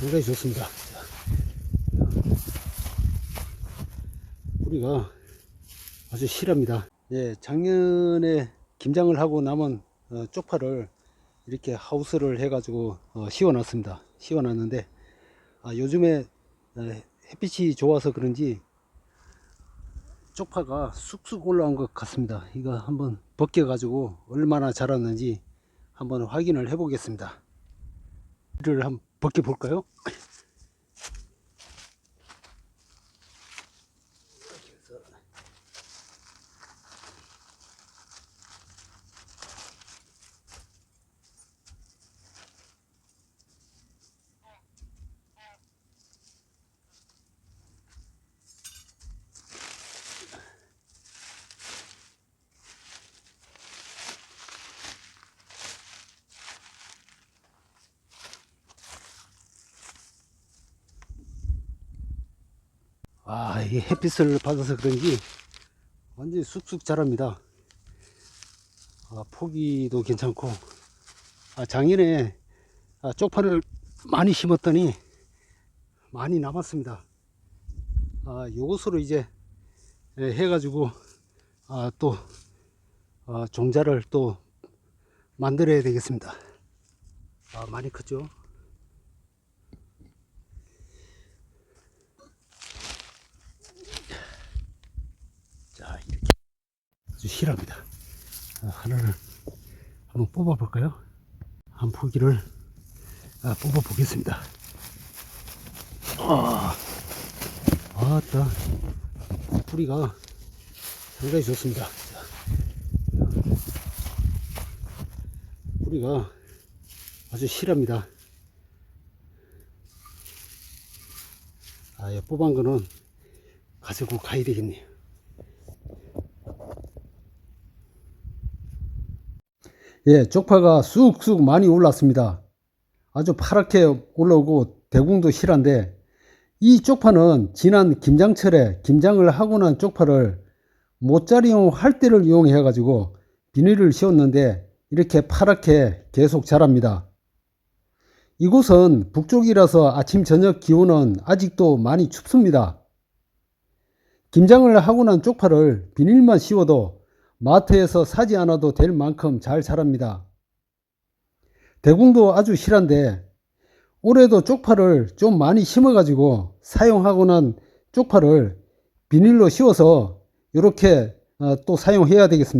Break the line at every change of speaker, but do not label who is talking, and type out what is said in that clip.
상당히 좋습니다. 뿌리가 아주 실합니다. 예, 작년에 김장을 하고 남은 어, 쪽파를 이렇게 하우스를 해가지고 어, 씌워놨습니다. 씌워놨는데 아, 요즘에 어, 햇빛이 좋아서 그런지 쪽파가 쑥쑥 올라온 것 같습니다. 이거 한번 벗겨가지고 얼마나 자랐는지 한번 확인을 해보겠습니다. 이를 한번 벗겨볼까요? 아, 이 햇빛을 받아서 그런지 완전히 쑥쑥 자랍니다. 아, 포기도 괜찮고, 아, 작년에 아, 쪽파를 많이 심었더니 많이 남았습니다. 아, 요것으로 이제 예, 해가지고 아, 또 아, 종자를 또 만들어야 되겠습니다. 아, 많이 컸죠? 자, 이렇게 아주 실합니다. 아, 하나를 한번 뽑아 볼까요? 한 포기를 아, 뽑아 보겠습니다. 아, 아따, 뿌리가 상당히 좋습니다. 자, 뿌리가 아주 실합니다. 아, 예, 뽑은 거는 가지고 가야 되겠네요. 예, 쪽파가 쑥쑥 많이 올랐습니다. 아주 파랗게 올라오고 대궁도 실한데 이 쪽파는 지난 김장철에 김장을 하고 난 쪽파를 모짜리용 할대를 이용해 가지고 비닐을 씌웠는데 이렇게 파랗게 계속 자랍니다. 이곳은 북쪽이라서 아침 저녁 기온은 아직도 많이 춥습니다. 김장을 하고 난 쪽파를 비닐만 씌워도 마트에서 사지 않아도 될 만큼 잘 자랍니다. 대궁도 아주 실한데 올해도 쪽파를 좀 많이 심어가지고 사용하고 난 쪽파를 비닐로 씌워서 이렇게 어, 또 사용해야 되겠습니다.